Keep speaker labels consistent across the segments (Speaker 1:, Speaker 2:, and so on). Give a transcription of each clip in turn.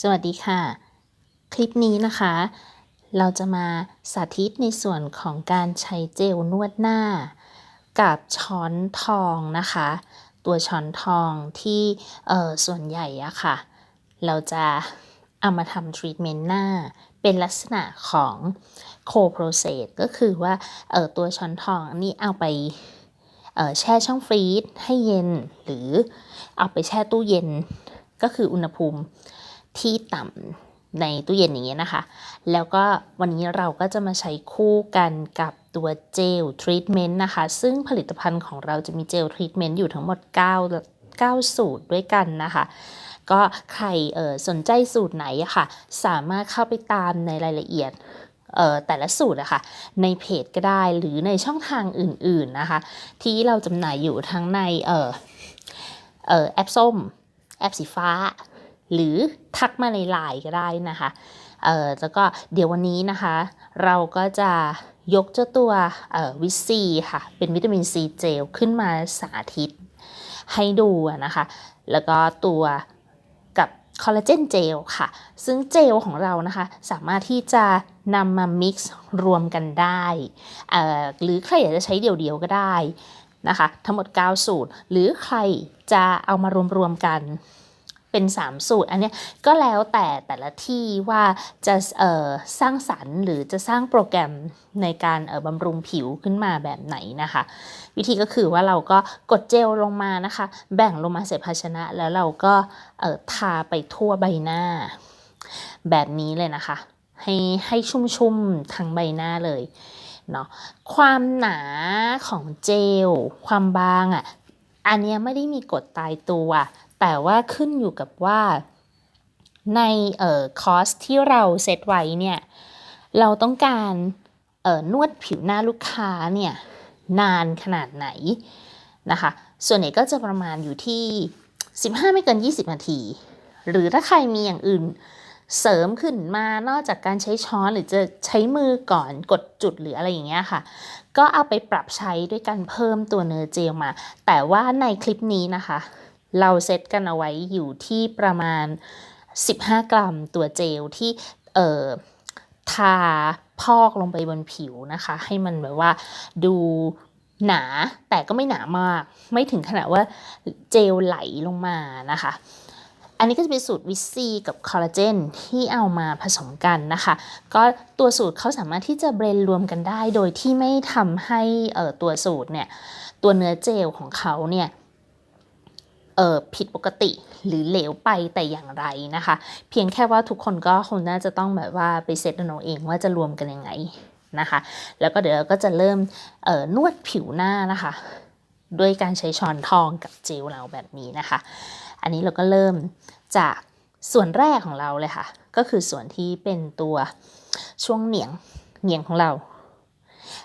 Speaker 1: สวัสดีค่ะ คลิปนี้นะคะ เราจะมาสาธิตในส่วนของการใช้เจลนวดหน้า กับช้อนทองนะคะ ตัวช้อนทองที่ส่วนใหญ่อะค่ะ เราจะเอามาทำทรีทเมนต์หน้าเป็นลักษณะของโคโปรเซสก็คือว่าตัวช้อนทองนี่เอาไปแช่ช่องฟรีซให้เย็น หรือเอาไปแช่ตู้เย็นก็คืออุณหภูมิ ที่ต่ำในตู้เย็นอย่างเงี้ยนะคะ แล้วก็วันนี้เราก็จะมาใช้คู่กันกับตัวเจลทรีทเมนต์นะคะ ซึ่งผลิตภัณฑ์ของเราจะมีเจลทรีทเมนต์อยู่ทั้งหมด 9 9 สูตรด้วยกันนะคะ ก็ใครเออสนใจสูตรไหนอะค่ะ สามารถเข้าไปตามในรายละเอียดเออแต่ละสูตรอะค่ะในเพจก็ได้หรือในช่องทางอื่นๆนะคะ ที่เราจำหน่ายอยู่ทั้งในเออเออแอปส้ม แอปสีฟ้า หรือทักมาในไลน์ก็ได้นะคะเอ่อแล้วก็เดี๋ยววันนี้นะคะ เราก็จะยกเจ้าตัววิตซีค่ะ เป็นวิตามินซีเจลขึ้นมาสาธิตให้ดูนะคะ แล้วก็ตัวกับคอลลาเจนเจลค่ะ ซึ่งเจลของเรานะคะ สามารถที่จะนำมา mix รวมกันได้เอ่อหรือใครอยากจะใช้เดี่ยวๆก็ได้นะคะ ทั้งหมด 9 สูตร หรือใครจะเอามารวมๆกัน เป็น 3 สูตร อันนี้ก็แล้วแต่แต่ละที่ว่าจะสร้างสรรค์ หรือจะสร้างโปรแกรมในการบำรุงผิวขึ้นมาแบบไหนนะคะ วิธีก็คือว่าเราก็กดเจลลงมานะคะ แบ่งลงมาใส่ภาชนะแล้วเราก็ทาไปทั่วใบหน้า แบบนี้เลยนะคะ ให้ให้ชุ่มๆทั้งใบหน้าเลยเนาะความหนาของเจล ความบางอะอันนี้ไม่ได้มีกฎตายตัว แต่ว่าขึ้นอยู่กับว่าในเอ่อคอสที่เราเซตไว้เนี่ยเราต้องการเอ่อนวดผิวหน้าลูกค้าเนี่ยนานขนาดไหนนะคะส่วนใหญ่ก็จะประมาณอยู่ที่ 15 ไม่เกิน 20 นาที หรือถ้าใครมีอย่างอื่นเสริมขึ้นมานอกจากการใช้ช้อนหรือจะใช้มือก่อนกดจุดหรืออะไรอย่างเงี้ยค่ะ ก็เอาไปปรับใช้ด้วยการเพิ่มตัวเนื้อเจลมา แต่ว่าในคลิปนี้นะคะ เราเซตกันเอาไว้อยู่ที่ประมาณ 15 กรัมตัวเจลที่เอ่อทาพอกลงไปบนผิวนะคะ ให้มันแบบว่าดูหนาแต่ก็ไม่หนามาก ไม่ถึงขนาดว่าเจลไหลลงมานะคะ อันนี้ก็จะเป็นสูตรวิซีกับคอลลาเจนที่เอามาผสมกันนะคะ ก็ตัวสูตรเขาสามารถที่จะเบรนรวมกันได้ โดยที่ไม่ทำให้ตัวสูตรเนี่ย ตัวเนื้อเจลของเขาเนี่ย ผิดปกติหรือเหลวไปแต่อย่างไรนะคะ เพียงแค่ว่าทุกคนก็คงน่าจะต้องแบบว่าไปเซตเอาเองว่าจะรวมกันยังไงนะคะ แล้วก็เดี๋ยวเราก็จะเริ่มนวดผิวหน้านะคะ ด้วยการใช้ช้อนทองกับเจลเราแบบนี้นะคะ อันนี้เราก็เริ่มจากส่วนแรกของเราเลยค่ะ ก็คือส่วนที่เป็นตัวช่วงเหนียงเหนียงของเรา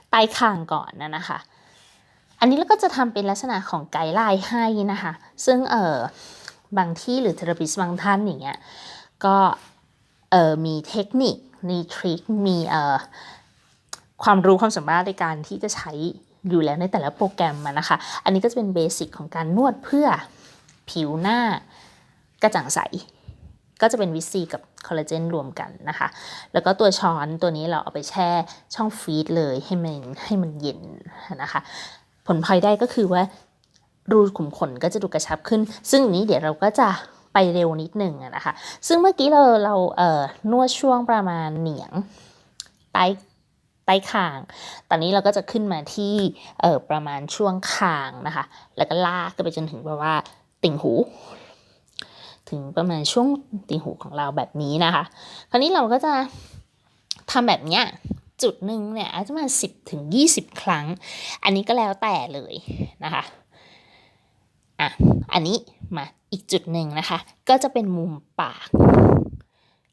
Speaker 1: ใต้คางก่อนนะนะคะ อันนี้เราก็จะทำเป็นลักษณะของไกด์ไลน์ให้นะคะ ซึ่งเออบางที่หรือเทเลปิสบางท่านอย่างเงี้ยก็เออมีเทคนิคมีทริคมีเออความรู้ความสามารถในการที่จะใช้อยู่แล้วในแต่ละโปรแกรมมานะคะ อันนี้ก็จะเป็นเบสิกของการนวดเพื่อผิวหน้ากระจ่างใส ก็จะเป็นวิซีกับคอลลาเจนรวมกันนะคะ แล้วก็ตัวช้อนตัวนี้เราเอาไปแช่ช่องฟรีซเลยให้มันให้มันเย็นนะคะ ผลพลอยได้ก็คือว่ารูขุมขนก็จะดูกระชับขึ้น ซึ่งนี้เดี๋ยวเราก็จะไปเร็วนิดหนึ่งนะคะ ซึ่งเมื่อกี้เราเราเอ่อนวดช่วงประมาณเหนียงใต้ใต้คาง ตอนนี้เราก็จะขึ้นมาที่เอ่อประมาณช่วงคางนะคะ แล้วก็ลากไปจนถึงแบบว่าติ่งหู ถึงประมาณช่วงติ่งหูของเราแบบนี้นะคะ คราวนี้เราก็จะทำแบบเนี้ย จุดหนึ่งเนี่ยอาจจะมาสิบถึงยี่สิบครั้ง อันนี้ก็แล้วแต่เลยนะคะอะอันนี้มาอีกจุดหนึ่งนะคะ ก็จะเป็นมุมปาก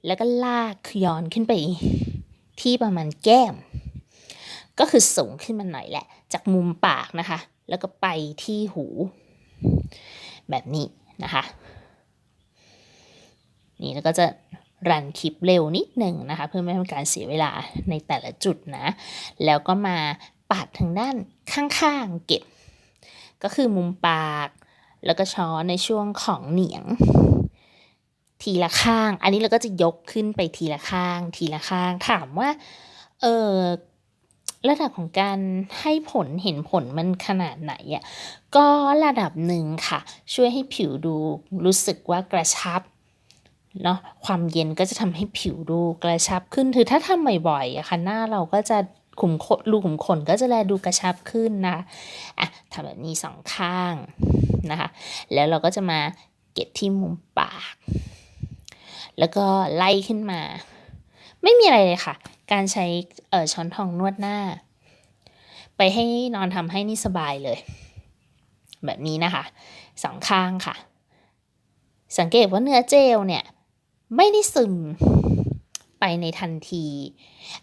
Speaker 1: แล้วก็ลากย้อนขึ้นไปที่ประมาณแก้ม ก็คือสูงขึ้นมาหน่อยแหละ จากมุมปากนะคะ แล้วก็ไปที่หู แบบนี้นะคะ นี่แล้วก็จะ รันคลิปเร็วนิดหนึ่งนะคะ เพื่อไม่ให้การเสียเวลาในแต่ละจุดนะ แล้วก็มาปัดทางด้านข้างๆเก็บ ก็คือมุมปาก แล้วก็ช้อนในช่วงของเหนียง ทีละข้าง อันนี้เราก็จะยกขึ้นไปทีละข้าง ทีละข้าง ถามว่า เออระดับของการให้ผลเห็นผลมันขนาดไหนอะก็ระดับหนึ่งค่ะ ช่วยให้ผิวดูรู้สึกว่ากระชับ เนาะความเย็นก็จะทำให้ผิวดูกระชับขึ้นคือถ้าทำบ่อยๆอะค่ะหน้าเราก็จะขุมขนรูขุมขนก็จะแลดูกระชับขึ้นนะอะทำแบบนี้สองข้างนะคะแล้วเราก็จะมาเก็บที่มุมปาก แล้วก็ไล่ขึ้นมา ไม่มีอะไรเลยค่ะ การใช้เอ่อช้อนทองนวดหน้า ไปให้นอนทำให้นี่สบายเลย แบบนี้นะคะสองข้างค่ะ สังเกตว่าเนื้อเจลเนี่ย ไม่ได้ซึมไปในทันที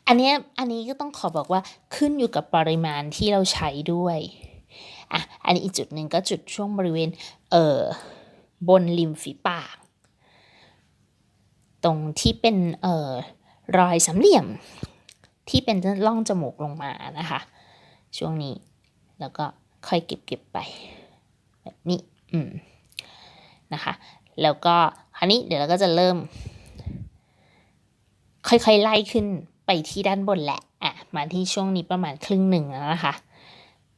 Speaker 1: อันนี้อันนี้ก็ต้องขอบอกว่าขึ้นอยู่กับปริมาณที่เราใช้ด้วยอะอันนี้อีกจุดหนึ่งก็จุดช่วงบริเวณเอ่อบนริมฝีปาก ตรงที่เป็นเอ่อรอยสามเหลี่ยม ที่เป็นร่องจมูกลงมานะคะ ช่วงนี้แล้วก็ค่อยเก็บเก็บไป แบบนี้อืมนะคะ แล้วก็ คราวนี้เดี๋ยวเราก็จะเริ่ม ค่อยๆไล่ขึ้นไปที่ด้านบนแหละอะมาที่ช่วงนี้ประมาณครึ่งหนึ่งแล้วนะคะ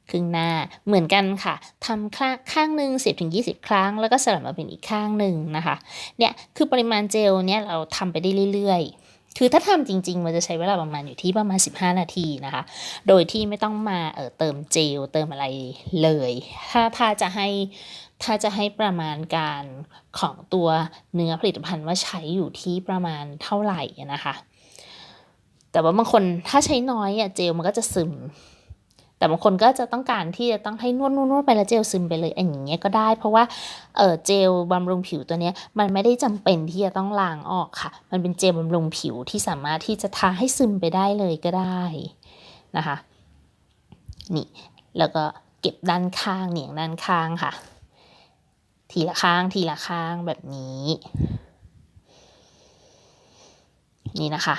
Speaker 1: ครึ่งหน้าเหมือนกันค่ะทำข้างข้างหนึ่งสิบถึงยี่สิบครั้ง แล้วก็สลับมาเป็นอีกข้างหนึ่งนะคะเนี่ยคือปริมาณเจลเนี่ยเราทำไปได้เรื่อยๆ คือถ้าทำจริง ๆ มันจะใช้เวลาประมาณอยู่ที่ประมาณ 15 นาทีนะคะ โดยที่ไม่ต้องมาเออเติมเจลเติมอะไรเลย ถ้าถ้าจะให้ถ้าจะให้ประมาณการของตัวเนื้อผลิตภัณฑ์ว่าใช้อยู่ที่ประมาณเท่าไหร่นะคะ แต่ว่าบางคนถ้าใช้น้อยอะเจลมันก็จะซึม แต่บางคนก็จะต้องการที่จะต้องให้นวดนวดนวดไปแล้วเจลซึมไปเลยอันอย่างเงี้ยก็ได้ เพราะว่าเออเจลบำรุงผิวตัวเนี้ยมันไม่ได้จำเป็นที่จะต้องล้างออกค่ะ มันเป็นเจลบำรุงผิวที่สามารถที่จะทาให้ซึมไปได้เลยก็ได้นะคะนี่แล้วก็เก็บด้านข้างเหนียงด้านข้างค่ะ ทีละข้างทีละข้างแบบนี้ นี่นะคะ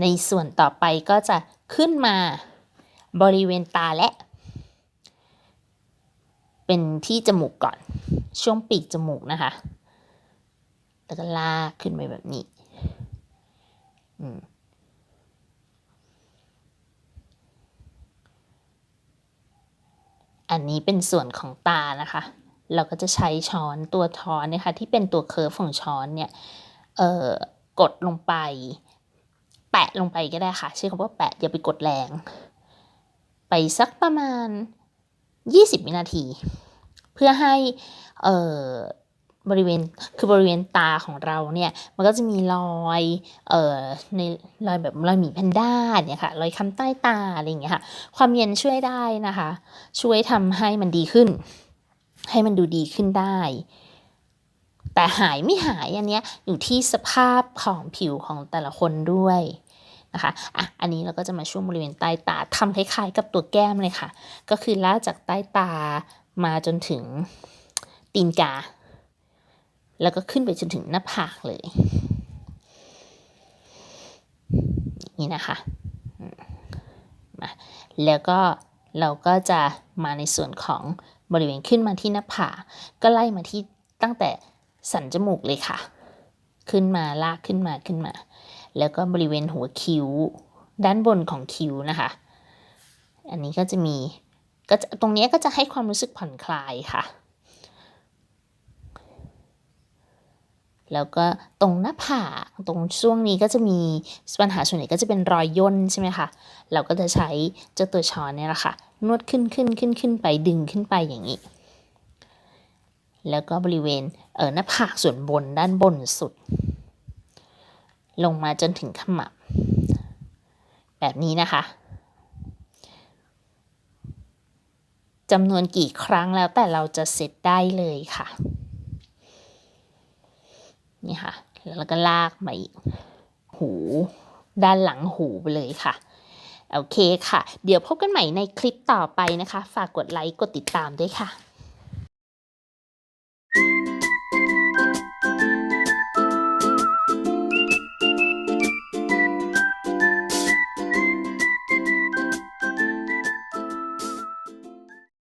Speaker 1: ในส่วนต่อไปก็จะขึ้นมาบริเวณตาและ เป็นที่จมูกก่อน ช่วงปีกจมูกนะคะ แล้วก็ลากขึ้นไปแบบนี้อันนี้เป็นส่วนของตานะคะ เราก็จะใช้ช้อนตัวช้อนนี่ยค่ะที่เป็นตัวเคิร์ฟของช้อนเนี่ย เอ่อ กดลงไป แปะลงไปก็ได้ค่ะ ใช้คำว่าแปะอย่าไปกดแรง ไปสักประมาณ 20 วินาที เพื่อให้เอ่อบริเวณคือบริเวณตาของเราเนี่ยมันก็จะมีรอยเอ่อในรอยแบบรอยหมีแพนด้าเนี่ยค่ะรอยค้ำใต้ตาอะไรอย่างเงี้ยค่ะ ความเย็นช่วยได้นะคะ ช่วยทำให้มันดีขึ้น ให้มันดูดีขึ้นได้ แต่หายไม่หายอันเนี้ยอยู่ที่สภาพของผิวของแต่ละคนด้วยนะคะอะอันนี้เราก็จะมาช่วงบริเวณใต้ตาทำคล้ายๆ กับตัวแก้มเลยค่ะ ก็คือลากจากใต้ตามาจนถึงตีนกา แล้วก็ขึ้นไปจนถึงหน้าผากเลยนี่นะคะมาแล้วก็เราก็จะมาในส่วนของบริเวณขึ้นมาที่หน้าผากก็ไล่มาที่ตั้งแต่ สันจมูกเลยค่ะ ขึ้นมาลากขึ้นมาขึ้นมา แล้วก็บริเวณหัวคิ้ว ด้านบนของคิ้วนะคะ อันนี้ก็จะมีก็จะตรงนี้ก็จะให้ความรู้สึกผ่อนคลายค่ะ แล้วก็ตรงหน้าผากตรงช่วงนี้ก็จะมีปัญหาส่วนใหญ่ก็จะเป็นรอยย่นใช่ไหมคะ เราก็จะใช้เจ้าตัวช้อนเนี่ยแหละค่ะ นวดขึ้นขึ้นขึ้นขึ้นไปดึงขึ้นไปอย่างนี้ แล้วก็บริเวณเออหน้าผากส่วนบนด้านบนสุด ลงมาจนถึงขมับ แบบนี้นะคะจำนวนกี่ครั้งแล้วแต่เราจะเสร็จได้เลยค่ะ นี่ค่ะ แล้วก็ลากมาอีก หู ด้านหลังหูไปเลยค่ะ โอเคค่ะ เดี๋ยวพบกันใหม่ในคลิปต่อไปนะคะ ฝากกดไลค์ กดติดตามด้วยค่ะ